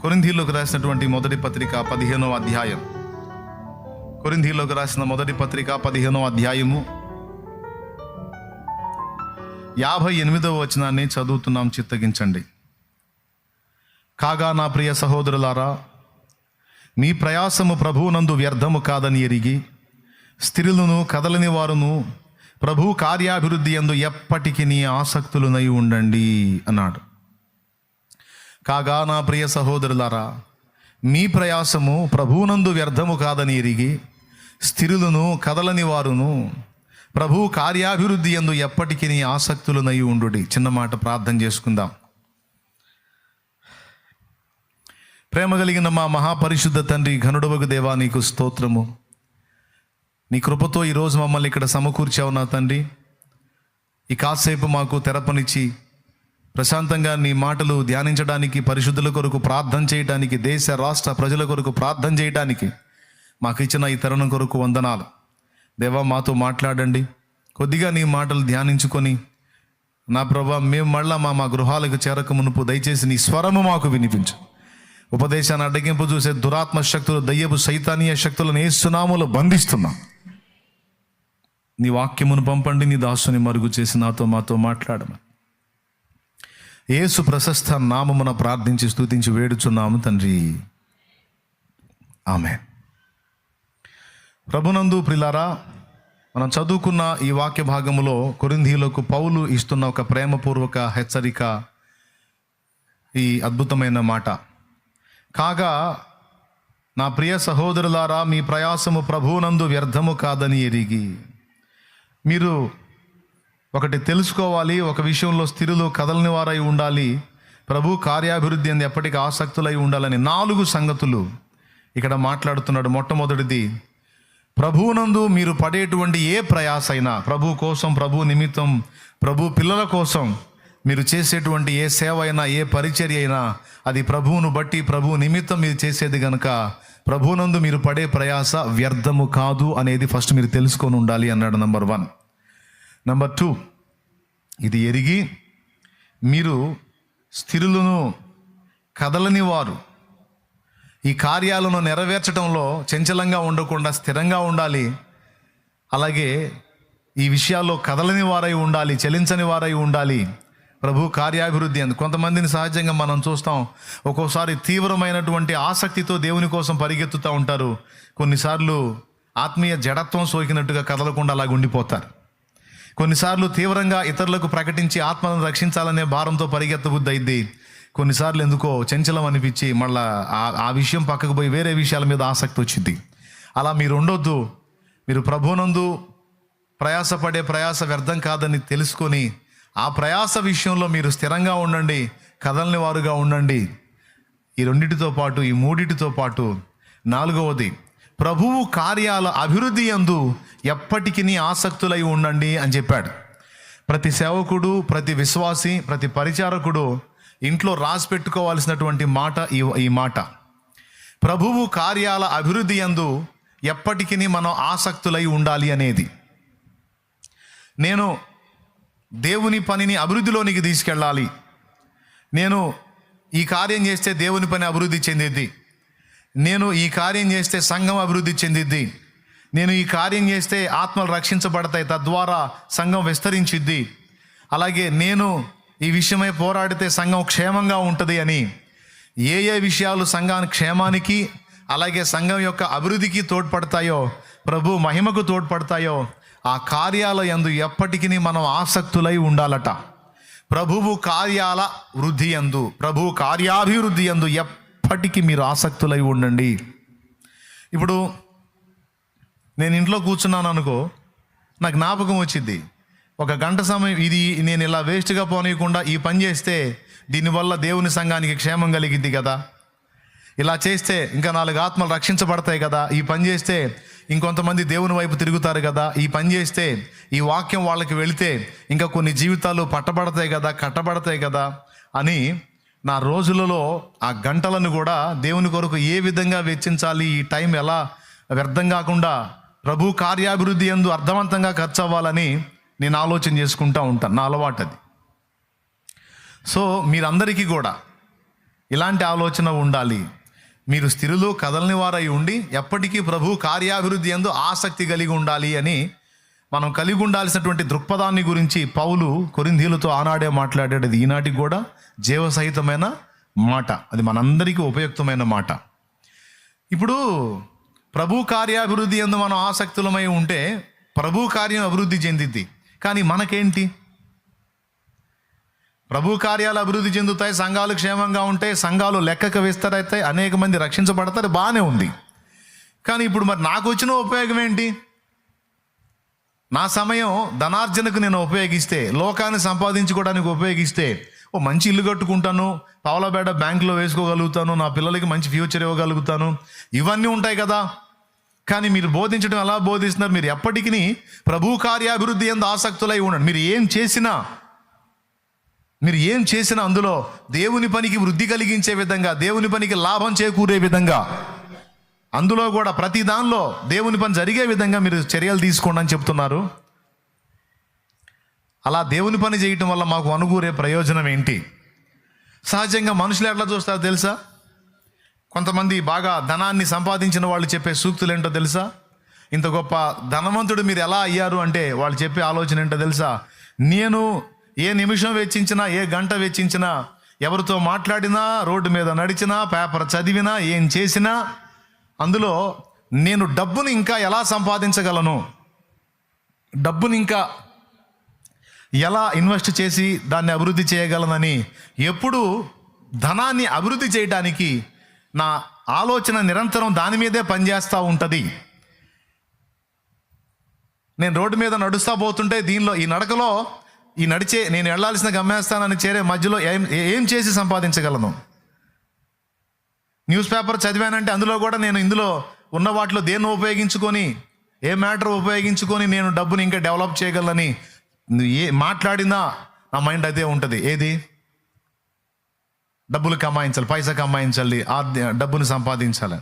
కొరింధీలోకి రాసినటువంటి మొదటి పత్రిక పదిహేనవ అధ్యాయం. కొరింధీలోకి రాసిన మొదటి పత్రిక పదిహేనవ అధ్యాయము. యాభై ఎనిమిదవ వచనాన్ని చదువుతున్నాం చిత్తగించండి. కాగా నా ప్రియ సహోదరులారా మీ ప్రయాసము ప్రభువునందు వ్యర్థము కాదని ఎరిగి స్త్రీలను కదలని వారును ప్రభు కార్యాభివృద్ధి ఎందు ఎప్పటికీ నీ ఆసక్తులునై ఉండండి అన్నాడు. కాగా నా ప్రియ సహోదరులారా మీ ప్రయాసము ప్రభువునందు వ్యర్థము కాదని ఎరిగి స్థిరులను కదలని వారును ప్రభు కార్యాభివృద్ధి ఎందు ఎప్పటికీ నీ ఆసక్తులనై ఉండు చిన్న మాట ప్రార్థన చేసుకుందాం. ప్రేమ కలిగిన మా మహాపరిశుద్ధ తండ్రి ఘనుడవగు దేవా నీకు స్తోత్రము. నీ కృపతో ఈరోజు మమ్మల్ని ఇక్కడ సమకూర్చావు నా తండ్రి. ఈ కాసేపు మాకు తెరపనిచ్చి ప్రశాంతంగా నీ మాటలు ధ్యానించడానికి పరిశుద్ధుల కొరకు ప్రార్థన చేయడానికి దేశ రాష్ట్ర ప్రజల కొరకు ప్రార్థన చేయడానికి మాకు ఇచ్చిన ఈ తరుణం కొరకు వందనాలు. దేవా మాతో మాట్లాడండి. కొద్దిగా నీ మాటలు ధ్యానించుకొని నా ప్రభా మేము మళ్ళా మా మా గృహాలకు చేరక మునుపు దయచేసి నీ స్వరము మాకు వినిపించు. ఉపదేశాన్ని అడ్డగింపు చూసే దురాత్మ శక్తులు దయ్యపు సైతానీయ శక్తులను ఏసునాములు బంధిస్తున్నాం. నీ వాక్యమును పంపండి నీ దాసుని మరుగు చేసి నాతో మాతో మాట్లాడమని. యేసు ప్రశస్త నామమున ప్రార్థించి స్తుతించి వేడుచున్నాము తండ్రి. ఆమె ప్రభునందు ప్రిలారా మనం చదువుకున్న ఈ వాక్య భాగములో కొరింధీలకు పౌలు ఇస్తున్న ఒక ప్రేమపూర్వక హెచ్చరిక ఈ అద్భుతమైన మాట. కాగా నా ప్రియ సహోదరులారా మీ ప్రయాసము ప్రభువునందు వ్యర్థము కాదని ఎరిగి మీరు ఒకటి తెలుసుకోవాలి ఒక విషయంలో స్థిరులు కదలని వారై ఉండాలి. ప్రభు కార్యాభివృద్ధి అంది ఎప్పటికీ ఆసక్తులై ఉండాలని. నాలుగు సంగతులు ఇక్కడ మాట్లాడుతున్నాడు మొట్టమొదటిది. ప్రభువునందు మీరు పడేటువంటి ఏ ప్రయాస అయినా ప్రభు కోసం ప్రభు నిమిత్తం ప్రభు పిల్లల కోసం మీరు చేసేటువంటి ఏ సేవ అయినా ఏ పరిచర్య అయినా అది ప్రభువును బట్టి ప్రభు నిమిత్తం మీరు చేసేది కనుక ప్రభువునందు మీరు పడే ప్రయాస వ్యర్థము కాదు అనేది ఫస్ట్ మీరు తెలుసుకొని ఉండాలి అన్నాడు నంబర్ వన్. నంబర్ టూ ఇది ఎరిగి మీరు స్థిరులను కదలని వారు. ఈ కార్యాలను నెరవేర్చడంలో చంచలంగా ఉండకుండా స్థిరంగా ఉండాలి. అలాగే ఈ విషయాల్లో కదలని వారై ఉండాలి చలించని వారై ఉండాలి. ప్రభు కార్యాభివృద్ధి అంది. కొంతమందిని సహజంగా మనం చూస్తాం ఒక్కోసారి తీవ్రమైనటువంటి ఆసక్తితో దేవుని కోసం పరిగెత్తుతూ ఉంటారు. కొన్నిసార్లు ఆత్మీయ జడత్వం సోకినట్టుగా కదలకుండా అలాగ ఉండిపోతారు కొన్నిసార్లు తీవ్రంగా ఇతరులకు ప్రకటించి ఆత్మను రక్షించాలనే భారంతో పరిగెత్తబుద్ధి అయింది కొన్నిసార్లు ఎందుకో చంచలం అనిపించి మళ్ళా ఆ- ఆ విషయం పక్కకు పోయి వేరే విషయాల మీద ఆసక్తి వచ్చింది అలా మీరు ఉండొద్దు. మీరు ప్రభునందు ప్రయాసపడే ప్రయాస వ్యర్థం కాదని తెలుసుకొని ఆ ప్రయాస విషయంలో మీరు స్థిరంగా ఉండండి. కదలని వారుగా ఉండండి. ఈ రెండిటితో పాటు ఈ మూడిటితో పాటు నాలుగవది ప్రభువు కార్యాల అభివృద్ధి యందు ఎప్పటికీ ఆసక్తులై ఉండండి అని చెప్పాడు. ప్రతి సేవకుడు ప్రతి విశ్వాసి ప్రతి పరిచారకుడు ఇంట్లో రాసి పెట్టుకోవాల్సినటువంటి మాట ఈ ఈ మాట. ప్రభువు కార్యాల అభివృద్ధి యందు ఎప్పటికీ మనం ఆసక్తులై ఉండాలి అనేది. నేను దేవుని పనిని అభివృద్ధిలోనికి తీసుకెళ్ళాలి. నేను ఈ కార్యం చేస్తే దేవుని పని అభివృద్ధి చెందిద్ది నేను ఈ కార్యం చేస్తే సంఘం అభివృద్ధి చెందిద్ది. నేను ఈ కార్యం చేస్తే ఆత్మలు రక్షించబడతాయి తద్వారా సంఘం విస్తరించిద్ది. అలాగే నేను ఈ విషయమై పోరాడితే సంఘం క్షేమంగా ఉంటుంది అని. ఏ ఏ విషయాలు సంఘానికి క్షేమానికి అలాగే సంఘం యొక్క అభివృద్ధికి తోడ్పడతాయో ప్రభు మహిమకు తోడ్పడతాయో ఆ కార్యాల ఎందు ఎప్పటికీ మనం ఆసక్తులై ఉండాలట. ప్రభువు కార్యాల వృద్ధి యందు ప్రభు కార్యాభివృద్ధి యందు ఎప్పటికీ మీరు ఆసక్తులై ఉండండి. ఇప్పుడు నేను ఇంట్లో కూర్చున్నాను అనుకో నాకు జ్ఞాపకం వచ్చింది ఒక గంట సమయం ఇది నేను ఇలా వేస్ట్గా పోనీయకుండా ఈ పని చేస్తే దీనివల్ల దేవుని సంఘానికి క్షేమం కలిగింది కదా. ఇలా చేస్తే ఇంకా నాలుగు ఆత్మలు రక్షించబడతాయి కదా. ఈ పని చేస్తే ఇంకొంతమంది దేవుని వైపు తిరుగుతారు కదా. ఈ పని చేస్తే ఈ వాక్యం వాళ్ళకి వెళితే ఇంకా కొన్ని జీవితాలు పట్టబడతాయి కదా కట్టబడతాయి కదా అని నా రోజులలో ఆ గంటలను కూడా దేవుని కొరకు ఏ విధంగా వెచ్చించాలి? ఈ టైం ఎలా? వ్యర్థం కాకుండా ప్రభు కార్యాభివృద్ధి ఎందు అర్థవంతంగా ఖర్చు అవ్వాలని నేను ఆలోచన చేసుకుంటా ఉంటాను. నా అలవాటు అది. సో మీరందరికీ కూడా ఇలాంటి ఆలోచన ఉండాలి. మీరు స్థిరులు కదలని వారై ఉండి ఎప్పటికీ ప్రభు కార్యాభివృద్ధి ఎందు ఆసక్తి కలిగి ఉండాలి అని మనం కలిగి ఉండాల్సినటువంటి దృక్పథాన్ని గురించి పౌలు కొరింధీలతో ఆనాడే మాట్లాడేది ఈనాటికి కూడా జీవసహితమైన మాట. అది మనందరికీ ఉపయుక్తమైన మాట. ఇప్పుడు ప్రభు కార్యాభివృద్ధి ఎందు మనం ఆసక్తులమై ఉంటే ప్రభు కార్యం అభివృద్ధి చెందిద్ది. కానీ మనకేంటి? ప్రభు కార్యాలు అభివృద్ధి చెందుతాయి సంఘాలు క్షేమంగా ఉంటాయి సంఘాలు లెక్కకు విస్తరైతాయి అనేక మంది రక్షించబడతారు బాగానే ఉంది. కానీ ఇప్పుడు మరి నాకు వచ్చిన ఉపయోగం ఏంటి? నా సమయం ధనార్జనకు నేను ఉపయోగిస్తే లోకాన్ని సంపాదించుకోవడానికి ఉపయోగిస్తే ఓ మంచి ఇల్లు కట్టుకుంటాను పావులబేట బ్యాంకులో వేసుకోగలుగుతాను నా పిల్లలకి మంచి ఫ్యూచర్ ఇవ్వగలుగుతాను. ఇవన్నీ ఉంటాయి కదా. కానీ మీరు బోధించడం ఎలా బోధిస్తున్నారు? మీరు ఎప్పటికీ ప్రభు కార్యాభివృద్ధి ఎందు ఆసక్తులై ఉండండి. మీరు ఏం చేసినా మీరు ఏం చేసినా అందులో దేవుని పనికి వృద్ధి కలిగించే విధంగా దేవుని పనికి లాభం చేకూరే విధంగా అందులో కూడా ప్రతి దానిలో దేవుని పని జరిగే విధంగా మీరు చర్యలు తీసుకోండి అని చెప్తున్నారు. అలా దేవుని పని చేయటం వల్ల మాకు అనుకూరే ప్రయోజనం ఏంటి? సహజంగా మనుషులు ఎట్లా చూస్తారో తెలుసా? కొంతమంది బాగా ధనాన్ని సంపాదించిన వాళ్ళు చెప్పే సూక్తులు ఏంటో తెలుసా? ఇంత గొప్ప ధనవంతుడు మీరు ఎలా అయ్యారు అంటే వాళ్ళు చెప్పే ఆలోచన ఏంటో తెలుసా? నేను ఏ నిమిషం వెచ్చించినా ఏ గంట వెచ్చించినా ఎవరితో మాట్లాడినా రోడ్డు మీద నడిచినా పేపర్ చదివినా ఏం చేసినా అందులో నేను డబ్బును ఇంకా ఎలా సంపాదించగలను? డబ్బును ఇంకా ఎలా ఇన్వెస్ట్ చేసి దాన్ని అభివృద్ధి చేయగలనని ఎప్పుడు ధనాన్ని అభివృద్ధి చేయడానికి నా ఆలోచన నిరంతరం దాని మీదే పనిచేస్తూ ఉంటుంది. నేను రోడ్డు మీద నడుస్తూ పోతుంటే దీనిలో ఈ నడకలో ఈ నడిచే నేను వెళ్ళాల్సిన గమ్యస్థానాన్ని చేరే మధ్యలో ఏం ఏం చేసి సంపాదించగలను? న్యూస్ పేపర్ చదివానంటే అందులో కూడా నేను ఇందులో ఉన్న వాటిలో దేన్ని ఉపయోగించుకొని ఏ మ్యాటర్ ఉపయోగించుకొని నేను డబ్బుని ఇంకా డెవలప్ చేయగలని ఏ మాట్లాడినా నా మైండ్ అదే ఉంటుంది. ఏది? డబ్బులు కమాయించాలి పైసా కమాయించాలి ఆ డబ్బుని సంపాదించాలి.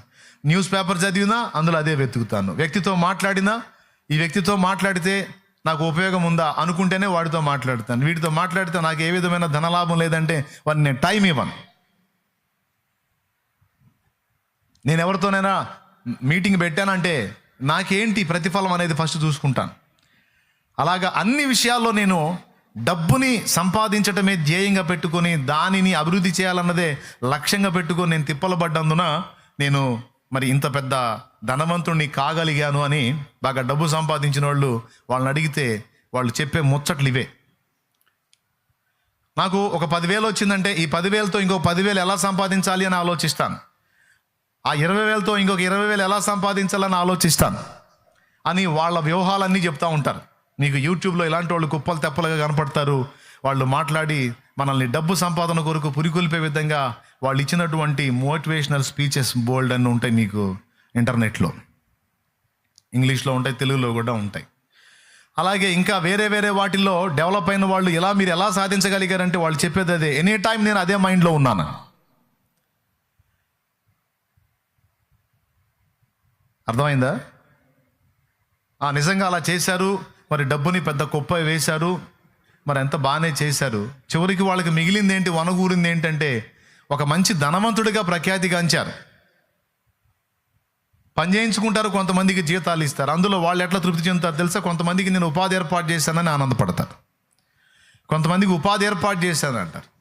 న్యూస్ పేపర్ చదివినా అందులో అదే వెతుకుతాను. వ్యక్తితో మాట్లాడినా ఈ వ్యక్తితో మాట్లాడితే నాకు ఉపయోగం ఉందా అనుకుంటేనే వాడితో మాట్లాడతాను. వీటితో మాట్లాడితే నాకు ఏ విధమైన ధనలాభం లేదంటే వాడిని నేను టైం ఇవ్వను. నేను ఎవరితోనైనా మీటింగ్ పెట్టానంటే నాకేంటి ప్రతిఫలం అనేది ఫస్ట్ చూసుకుంటాను. అలాగా అన్ని విషయాల్లో నేను డబ్బుని సంపాదించటమే ధ్యేయంగా పెట్టుకొని దానిని అభివృద్ధి చేయాలన్నదే లక్ష్యంగా పెట్టుకొని నేను తిప్పలబడ్డందున నేను మరి ఇంత పెద్ద ధనవంతుణ్ణి కాగలిగాను అని బాగా డబ్బు సంపాదించిన వాళ్ళు వాళ్ళని అడిగితే వాళ్ళు చెప్పే ముచ్చట్లు ఇవే. నాకు ఒక పదివేలు వచ్చిందంటే ఈ పదివేలతో ఇంకో పదివేలు ఎలా సంపాదించాలి అని ఆలోచిస్తాను. ఆ ఇరవై వేలతో ఇంకొక ఇరవై వేలు ఎలా సంపాదించాలని ఆలోచిస్తాను? అని వాళ్ళ వ్యూహాలన్నీ చెప్తూ ఉంటారు. మీకు యూట్యూబ్లో ఇలాంటి వాళ్ళు కుప్పలు తెప్పలుగా కనపడతారు. వాళ్ళు మాట్లాడి మనల్ని డబ్బు సంపాదన కొరకు పురికొల్పే విధంగా వాళ్ళు ఇచ్చినటువంటి మోటివేషనల్ స్పీచెస్ బోల్డ్ అని ఉంటాయి మీకు ఇంటర్నెట్లో. ఇంగ్లీష్లో ఉంటాయి తెలుగులో కూడా ఉంటాయి. అలాగే ఇంకా వేరే వేరే వాటిల్లో డెవలప్ అయిన వాళ్ళు ఎలా మీరు ఎలా సాధించగలిగారంటే వాళ్ళు చెప్పేది అదే. ఎనీ టైం నేను అదే మైండ్లో ఉన్నాను. అర్థమైందా? ఆ, నిజంగా అలా చేశారు. మరి డబ్బుని పెద్ద కుప్ప వేశారు. మరి ఎంత బాగానే చేశారు. చివరికి వాళ్ళకి మిగిలింది ఏంటి వనగూరింది ఏంటంటే ఒక మంచి ధనవంతుడిగా ప్రఖ్యాతిగాంచారు పని చేయించుకుంటారు కొంతమందికి జీతాలు ఇస్తారు. అందులో వాళ్ళు ఎట్లా తృప్తి చెందుతారు తెలుసా? కొంతమందికి నేను ఉపాధి ఏర్పాటు చేశానని ఆనందపడతారు. కొంతమందికి ఉపాధి ఏర్పాటు చేశానంటారు.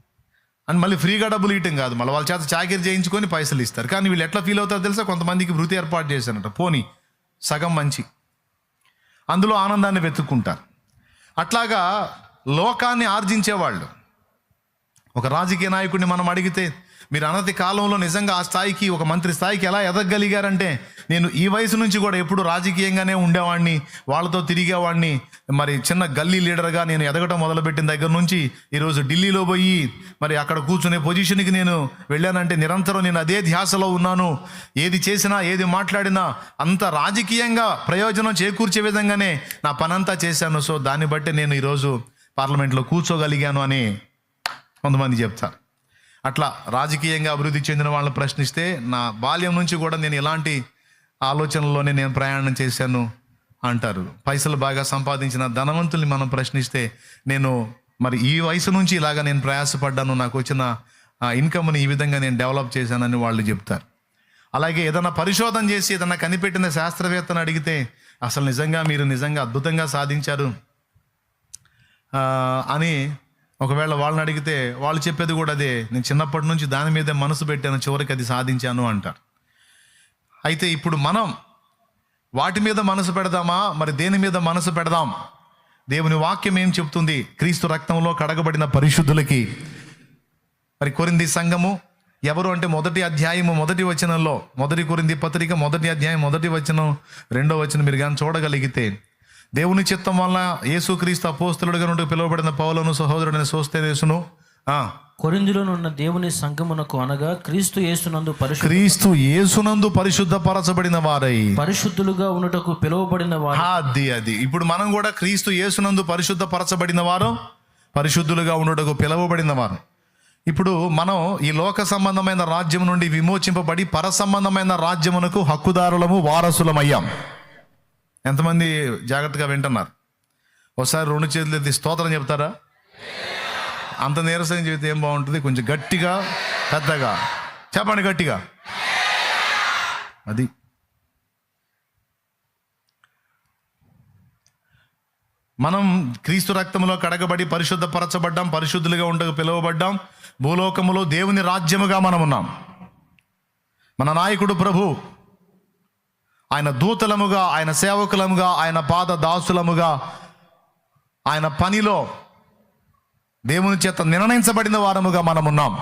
అని మళ్ళీ ఫ్రీగా డబ్బులు ఇవ్వటం కాదు. మళ్ళీ వాళ్ళ చేత చాకరీ చేయించుకొని పైసలు ఇస్తారు. కానీ వీళ్ళు ఎట్లా ఫీల్ అవుతారో తెలుసా? కొంతమందికి వృత్తి ఏర్పాటు చేశారంట. పోనీ సగం మంచి. అందులో ఆనందాన్ని వెతుక్కుంటారు. అట్లాగా లోకాన్ని ఆర్జించేవాళ్ళు. ఒక రాజకీయ నాయకుడిని మనం అడిగితే మీరు అనతి కాలంలో నిజంగా ఆ స్థాయికి ఒక మంత్రి స్థాయికి ఎలా ఎదగగలిగారంటే నేను ఈ వయసు నుంచి కూడా ఎప్పుడు రాజకీయంగానే ఉండేవాడిని వాళ్ళతో తిరిగేవాడిని మరి చిన్న గల్లీ లీడర్గా నేను ఎదగటం మొదలుపెట్టిన దగ్గర నుంచి ఈరోజు ఢిల్లీలో పోయి మరి అక్కడ కూర్చునే పొజిషన్కి నేను వెళ్ళానంటే నిరంతరం నేను అదే ధ్యాసలో ఉన్నాను. ఏది చేసినా ఏది మాట్లాడినా అంత రాజకీయంగా ప్రయోజనం చేకూర్చే విధంగానే నా పనంతా చేశాను. సో దాన్ని బట్టి నేను ఈరోజు పార్లమెంట్లో కూర్చోగలిగాను అని కొంతమంది చెప్తారు. అట్లా రాజకీయంగా అభివృద్ధి చెందిన వాళ్ళని ప్రశ్నిస్తే నా బాల్యం నుంచి కూడా నేను ఇలాంటి ఆలోచనలోనే నేను ప్రయాణం చేశాను అంటారు. పైసలు బాగా సంపాదించిన ధనవంతుల్ని మనం ప్రశ్నిస్తే నేను మరి ఈ వయసు నుంచి ఇలాగా నేను ప్రయాసపడ్డాను నాకు వచ్చిన ఇన్కమ్ని ఈ విధంగా నేను డెవలప్ చేశానని వాళ్ళు చెప్తారు. అలాగే ఏదైనా పరిశోధన చేసి ఏదైనా కనిపెట్టిన శాస్త్రవేత్తను అడిగితే అసలు నిజంగా మీరు నిజంగా అద్భుతంగా సాధించారు అని ఒకవేళ వాళ్ళని అడిగితే వాళ్ళు చెప్పేది కూడా అదే నేను చిన్నప్పటి నుంచి దాని మీదే మనసు పెట్టాను చివరికి అది సాధించాను అంటారు అయితే ఇప్పుడు మనం వాటి మీద మనసు పెడదామా? మరి దేని మీద మనసు పెడదాం? దేవుని వాక్యం ఏం చెప్తుంది? క్రీస్తు రక్తంలో కడగబడిన పరిశుద్ధులకి. మరి కొరింది సంఘము ఎవరు అంటే మొదటి అధ్యాయము మొదటి వచనంలో మొదటి కొరింది పత్రిక మొదటి అధ్యాయం మొదటి వచనం రెండో వచనం మీరు కానీ చూడగలిగితే దేవుని చిత్తం వల్ల యేసుక్రీస్తు అపోస్తులుడిగా నుండి పిలువబడిన పౌలను సహోదరుడైన సోస్తేసును ఆ. కొరిందులోనున్న దేవుని సంగమునకు అనగా క్రీస్తు యేసునందు పరిశు క్రీస్తు యేసునందు పరిశుద్ధపరచబడిన వారై. పరిశుద్ధులుగా ఉండుటకు పిలువబడిన వారు. అది అది. ఇప్పుడు మనం కూడా క్రీస్తు యేసునందు పరిశుద్ధపరచబడిన వారు పరిశుద్ధులుగా ఉండుటకు పిలువబడిన వారు. ఇప్పుడు మనం ఈ లోక సంబంధమైన రాజ్యం నుండి విమోచింపబడి పర సంబంధమైన రాజ్యమునకు హక్కుదారులము వారసులమయ్యాం. ఎంతమంది జాగ్రత్తగా వింటున్నారు? ఒకసారి రెండు చేతులు ఎత్తి స్తోత్రం చెప్తారా? అంత నీరసం చెబితే ఏం బాగుంటుంది? కొంచెం గట్టిగా పెద్దగా. చెప్పండి గట్టిగా. అది. మనం క్రీస్తు రక్తంలో కడగబడి పరిశుద్ధపరచబడ్డాం పరిశుద్ధులుగా ఉండకు పిలువబడ్డాం భూలోకములో దేవుని రాజ్యముగా మనం ఉన్నాం మన నాయకుడు ప్రభు. ఆయన దూతలముగా ఆయన సేవకులముగా ఆయన పాద దాసులముగా ఆయన పనిలో దేవుని చేత నిర్ణయించబడిన వారముగా మనం ఉన్నాం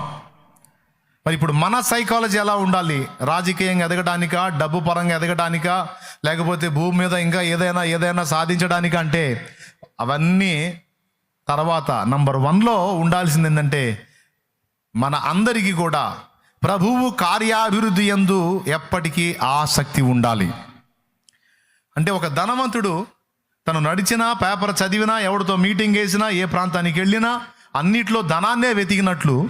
మరి ఇప్పుడు మన సైకాలజీ ఎలా ఉండాలి? రాజకీయంగా ఎదగడానికా డబ్బు పరంగా ఎదగడానికా లేకపోతే భూమి మీద ఇంకా ఏదైనా ఏదైనా సాధించడానికా అంటే అవన్నీ తర్వాత నంబర్ వన్లో ఉండాల్సింది ఏంటంటే మన అందరికీ కూడా ప్రభువు కార్యాభివృద్ధి ఎందు ఎప్పటికీ ఆసక్తి ఉండాలి. అంటే ఒక ధనవంతుడు తను నడిచినా పేపర్ చదివినా ఎవరితో మీటింగ్ వేసినా ఏ ప్రాంతానికి వెళ్ళినా అన్నిట్లో ధనాన్నే వెతికినట్లు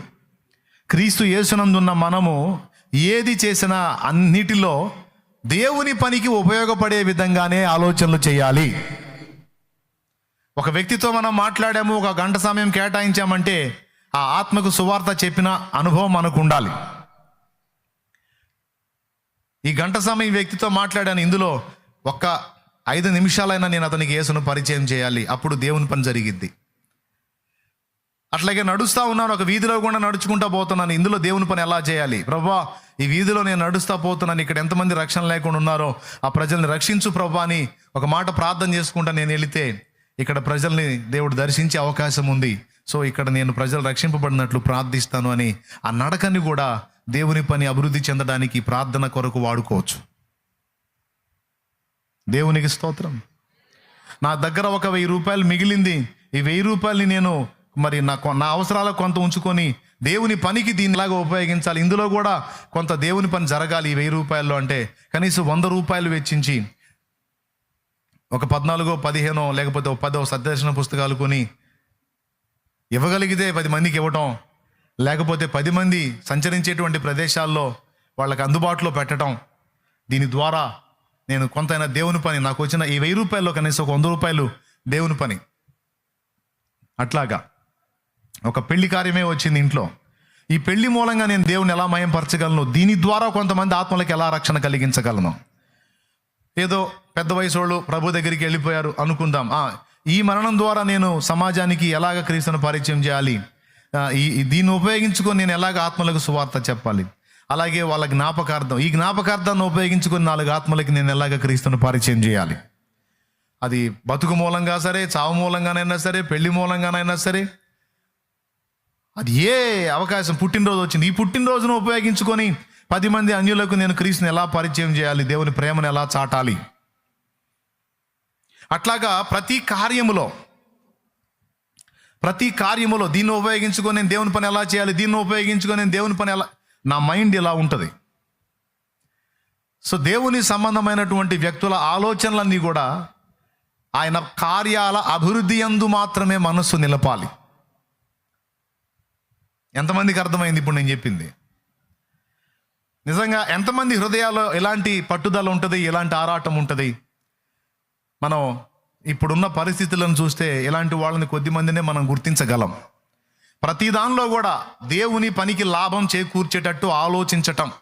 క్రీస్తు యేసునందున్న మనము ఏది చేసినా అన్నిటిలో దేవుని పనికి ఉపయోగపడే విధంగానే ఆలోచనలు చేయాలి. ఒక వ్యక్తితో మనం మాట్లాడాము ఒక గంట సమయం కేటాయించామంటే ఆ ఆత్మకు సువార్త చెప్పిన అనుభవం మనకు ఉండాలి. ఈ గంట సమయం ఈ వ్యక్తితో మాట్లాడాను. ఇందులో ఒక్క ఐదు నిమిషాలైనా నేను అతనికి యేసును పరిచయం చేయాలి. అప్పుడు దేవుని పని జరిగిద్ది. అట్లాగే నడుస్తూ ఉన్నాను. ఒక వీధిలో కూడా నడుచుకుంటా పోతున్నాను. ఇందులో దేవుని పని ఎలా చేయాలి? ప్రభా ఈ వీధిలో నేను నడుస్తూ పోతున్నాను. ఇక్కడ ఎంతమంది రక్షణ లేకుండా ఉన్నారో ఆ ప్రజల్ని రక్షించు ప్రభా అని ఒక మాట ప్రార్థన చేసుకుంటా నేను వెళితే ఇక్కడ ప్రజల్ని దేవుడు దర్శించే అవకాశం ఉంది. సో ఇక్కడ నేను ప్రజలు రక్షింపబడినట్లు ప్రార్థిస్తాను అని ఆ నడకని కూడా దేవుని పని అభివృద్ధి చెందడానికి ప్రార్థన కొరకు వాడుకోవచ్చు. దేవునికి స్తోత్రం. నా దగ్గర ఒక వెయ్యి రూపాయలు మిగిలింది. ఈ వెయ్యి రూపాయలని నేను మరి నా కొ- నా అవసరాలకు కొంత ఉంచుకొని దేవుని పనికి దీనిలాగా ఉపయోగించాలి? ఇందులో కూడా కొంత దేవుని పని జరగాలి ఈ వెయ్యి రూపాయల్లో అంటే కనీసం వంద రూపాయలు వెచ్చించి ఒక పద్నాలుగో పదిహేనో లేకపోతే పదో సదర్శన పుస్తకాలు కొని ఇవ్వగలిగితే పది మందికి ఇవ్వటం లేకపోతే పది మంది సంచరించేటువంటి ప్రదేశాల్లో వాళ్ళకి అందుబాటులో పెట్టడం దీని ద్వారా నేను కొంతైనా దేవుని పని నాకు వచ్చిన ఈ వెయ్యి రూపాయల్లో కనీసం ఒక వంద రూపాయలు దేవుని పని. అట్లాగా ఒక పెళ్ళి కార్యమే వచ్చింది ఇంట్లో. ఈ పెళ్ళి మూలంగా నేను దేవుని ఎలా మయంపరచగలను? దీని ద్వారా కొంతమంది ఆత్మలకు ఎలా రక్షణ కలిగించగలను? ఏదో పెద్ద వయసు వాళ్ళు ప్రభు దగ్గరికి వెళ్ళిపోయారు అనుకుందాం. ఈ మరణం ద్వారా నేను సమాజానికి ఎలాగ క్రీస్తును పరిచయం చేయాలి? ఈ దీన్ని ఉపయోగించుకొని నేను ఎలాగ ఆత్మలకు సువార్త చెప్పాలి? అలాగే వాళ్ళ జ్ఞాపకార్థం ఈ జ్ఞాపకార్థాన్ని ఉపయోగించుకొని నాలుగు ఆత్మలకి నేను ఎలాగ క్రీస్తును పరిచయం చేయాలి? అది బతుకు మూలంగా సరే చావు మూలంగానైనా సరే పెళ్ళి మూలంగానైనా సరే అది ఏ అవకాశం పుట్టినరోజు వచ్చింది? ఈ పుట్టినరోజును ఉపయోగించుకొని పది మంది అన్యులకు నేను క్రీస్తుని ఎలా పరిచయం చేయాలి? దేవుని ప్రేమను ఎలా చాటాలి? అట్లాగా ప్రతి కార్యములో ప్రతి కార్యములో దీన్ని ఉపయోగించుకొని నేను దేవుని పని ఎలా చేయాలి? దీన్ని ఉపయోగించుకొని నేను దేవుని పని ఎలా నా మైండ్ ఇలా ఉంటుంది. సో దేవుని సంబంధమైనటువంటి వ్యక్తుల ఆలోచనలన్నీ కూడా ఆయన కార్యాల అభివృద్ధి అందు మాత్రమే మనస్సు నిలపాలి. ఎంతమందికి అర్థమైంది ఇప్పుడు నేను చెప్పింది? నిజంగా ఎంతమంది హృదయాల్లో ఎలాంటి పట్టుదల ఉంటుంది? ఎలాంటి ఆరాటం ఉంటుంది? మనం ఇప్పుడున్న పరిస్థితులను చూస్తే ఇలాంటి వాళ్ళని కొద్ది మందినే మనం గుర్తించగలం. ప్రతి దానిలో కూడా దేవుని పనికి లాభం చేకూర్చేటట్టు ఆలోచించటం.